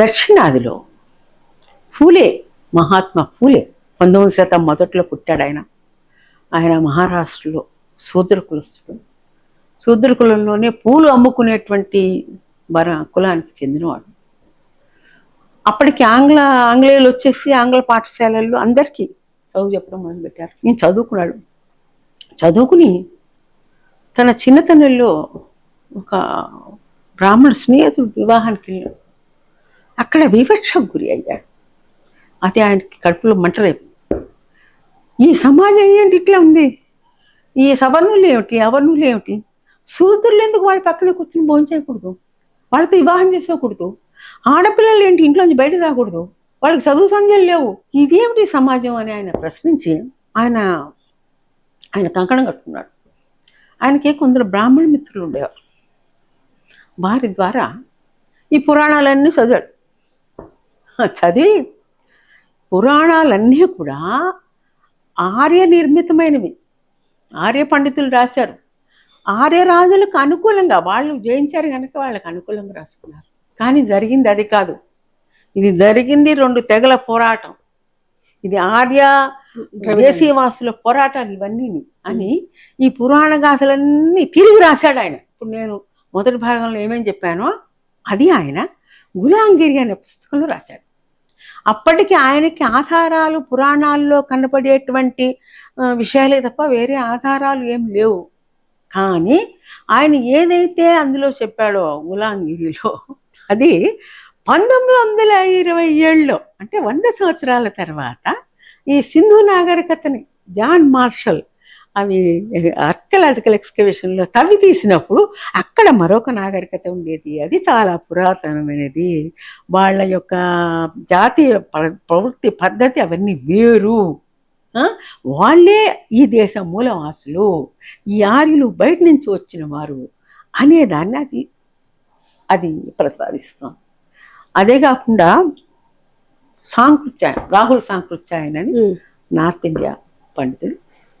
దక్షిణాదిలో ఫూలే మహాత్మా ఫూలే పంతొమ్మిది శాతం మొదట్లో పుట్టాడు ఆయన. ఆయన మహారాష్ట్రలో శూద్ర కులస్తుడు. శూద్ర కులంలోనే పూలు అమ్ముకునేటువంటి బర కులానికి చెందినవాడు. అప్పటికి ఆంగ్ల ఆంగ్లేయులు వచ్చేసి ఆంగ్ల పాఠశాలల్లో అందరికీ చదువు చెప్పడం మొదలుపెట్టారు. నేను చదువుకున్నాడు. చదువుకుని తన చిన్నతనంలో ఒక బ్రాహ్మణ స్నేహితుడు వివాహానికి వెళ్ళాడు. అక్కడ వివక్షకు గురి అయ్యాడు. అయితే ఆయనకి కడుపులో మంటరేపు ఈ సమాజం ఏంటి ఇట్లా ఉంది? ఈ సవర్ణులు ఏమిటి అవర్ణులు ఏమిటి శూద్రులు ఎందుకు వాళ్ళ పక్కన కూర్చుని భోంచేయకూడదు వాళ్ళతో వివాహం చేసుకోకూడదు? ఆడపిల్లలు ఏంటి ఇంట్లోంచి బయట రాకూడదు? వాళ్ళకి చదువు సంధ్యలు లేవు? ఇదేమిటి సమాజం అని ఆయన ప్రశ్నించి ఆయన ఆయన కంకణం కట్టుకున్నాడు. ఆయనకి కొందరు బ్రాహ్మణ మిత్రులు ఉండేవారు. వారి ద్వారా ఈ పురాణాలన్నీ చదివాడు. చదివి పురాణాలన్నీ కూడా ఆర్య నిర్మితమైనవి ఆర్య పండితులు రాశారు. ఆర్య రాజులకు అనుకూలంగా వాళ్ళు జయించారు కనుక వాళ్ళకి అనుకూలంగా రాసుకున్నారు. కానీ జరిగింది అది కాదు. ఇది జరిగింది రెండు తెగల పోరాటం. ఇది ఆర్య దేశీయవాసుల పోరాటాలు ఇవన్నీ అని ఈ పురాణ గాథలన్నీ తిరిగి రాశాడు ఆయన. ఇప్పుడు నేను మొదటి భాగంలో ఏమేం చెప్పానో అది ఆయన గులాంగిరి అనే పుస్తకంలో రాశాడు. అప్పటికి ఆయనకి ఆధారాలు పురాణాల్లో కనపడేటువంటి విషయాలే తప్ప వేరే ఆధారాలు ఏం లేవు. కానీ ఆయన ఏదైతే అందులో చెప్పాడో గులాంగిరిలో అది పంతొమ్మిది వందల ఇరవై ఏళ్ళలో అంటే వంద సంవత్సరాల తర్వాత ఈ సింధు నాగరికతని జాన్ మార్షల్ అవి ఆర్కలాజికల్ ఎక్స్కవేషన్లో తవ్వి తీసినప్పుడు అక్కడ మరొక నాగరికత ఉండేది. అది చాలా పురాతనమైనది. వాళ్ళ యొక్క జాతీయ ప్ర- ప్రవృత్తి పద్ధతి అవన్నీ వేరు? వాళ్ళే ఈ దేశ మూలవాసులు. ఈ ఆర్యులు బయట నుంచి వచ్చిన వారు అనేదాన్ని అది అది ప్రతిపాదిస్తాం అదే కాకుండా సాంకృత్యాయన్ రాహుల్ సాంకృత్యాయన్ అని. నార్త్ ఇండియా పండితుడు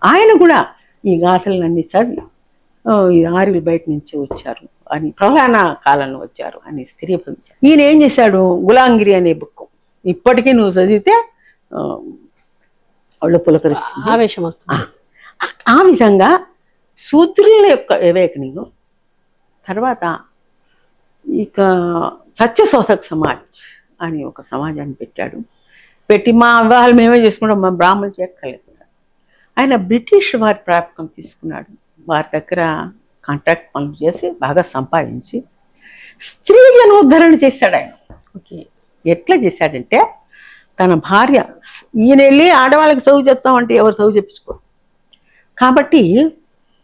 ఆయన కూడా ఈ గాథలన్నీ చదివి "ఓ, ఈ ఆర్యులు బయట నుంచి వచ్చారు అని ప్రధాన కాలంలో వచ్చారు అని స్థిరీభవించారు. ఈయన ఏం చేశాడు? గులాంగిరి అనే బుక్. ఇప్పటికీ నువ్వు చదివితే ఆ, ఒళ్ళు పులకరిస్తుంది. ఆవేశం వస్తుంది. ఆ- విధంగా శూద్రుల యొక్క వివేకనింగ్ తర్వాత ఇక సత్యశోధక్ సమాజ్ అని ఒక సమాజాన్ని పెట్టాడు. పెట్టి మా వివాహాలు మేమే చేసుకుంటాం మా బ్రాహ్మణులు చేయక్కర్లేదు ఆయన బ్రిటిష్ వారి ప్రాపకం తీసుకున్నాడు. వారి దగ్గర కాంట్రాక్ట్ పనులు చేసి బాగా సంపాదించి స్త్రీ జనోద్ధరణ చేశాడు ఆయన. ఓకే. ఎట్లా చేశాడంటే తన భార్య ఈయన వెళ్ళి ఆడవాళ్ళకి చదువు చెప్తామంటే ఎవరు చదువు చెప్పించుకోరు కాబట్టి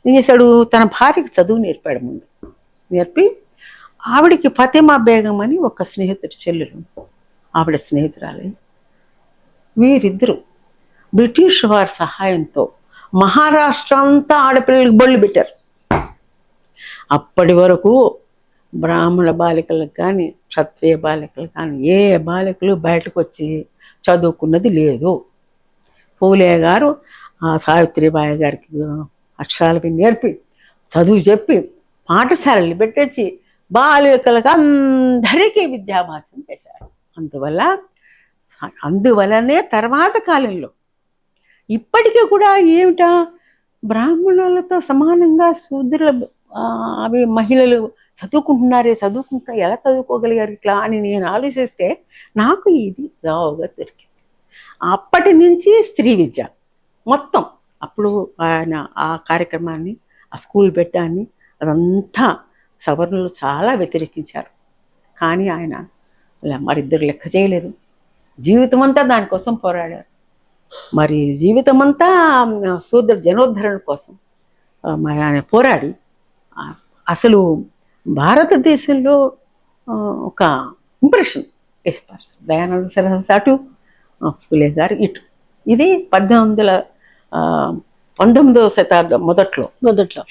ఏం చేశాడు? తన భార్యకి చదువు నేర్పాడు ముందు. నేర్పి ఆవిడికి ఫతిమా బేగం అని ఒక స్నేహితుడి చెల్లెలు. ఆవిడ స్నేహితురాలి. వీరిద్దరూ బ్రిటిష్ వారి సహాయంతో మహారాష్ట్ర అంతా ఆడపిల్లలకు బొళ్ళు పెట్టారు. అప్పటి వరకు బ్రాహ్మణ బాలికలకు కానీ క్షత్రియ బాలికలు కానీ ఏ బాలికలు బయటకు వచ్చి చదువుకున్నది లేదు. పూలే గారు ఆ సావిత్రిబాయి గారికి అక్షరాలపై నేర్పి చదువు చెప్పి పాఠశాలలు పెట్టొచ్చి బాలికలకు అందరికీ విద్యాభ్యాసం చేశారు. అందువల్ల అందువలనే తర్వాత కాలంలో ఇప్పటికీ కూడా ఏమిటా? బ్రాహ్మణులతో సమానంగా శూద్రుల అవి మహిళలు చదువుకుంటున్నారే చదువుకుంటున్నా ఎలా చదువుకోగలిగారు ఇట్లా అని నేను ఆలోచిస్తే నాకు ఇది రావుగా దొరికింది. అప్పటి నుంచి స్త్రీ విద్య మొత్తం. అప్పుడు ఆయన ఆ కార్యక్రమాన్ని ఆ స్కూల్ పెట్టాన్ని అదంతా సవర్ణులు చాలా వ్యతిరేకించారు. కానీ ఆయన మరిద్దరు లెక్క చేయలేదు. జీవితం అంతా దానికోసం పోరాడారు. మరి జీవితం అంతా శూద్ర జనోద్ధరణ కోసం మరి ఆయన పోరాడి అసలు భారతదేశంలో ఆ, ఒక ఇంప్రెషన్ వేసిపారు దయానంద సరస్వతి అటు ఆ, గారు ఇటు. ఇది పద్దెనిమిది వందల ఆ, పంతొమ్మిదవ శతాబ్దం మొదట్లో. మొదట్లో.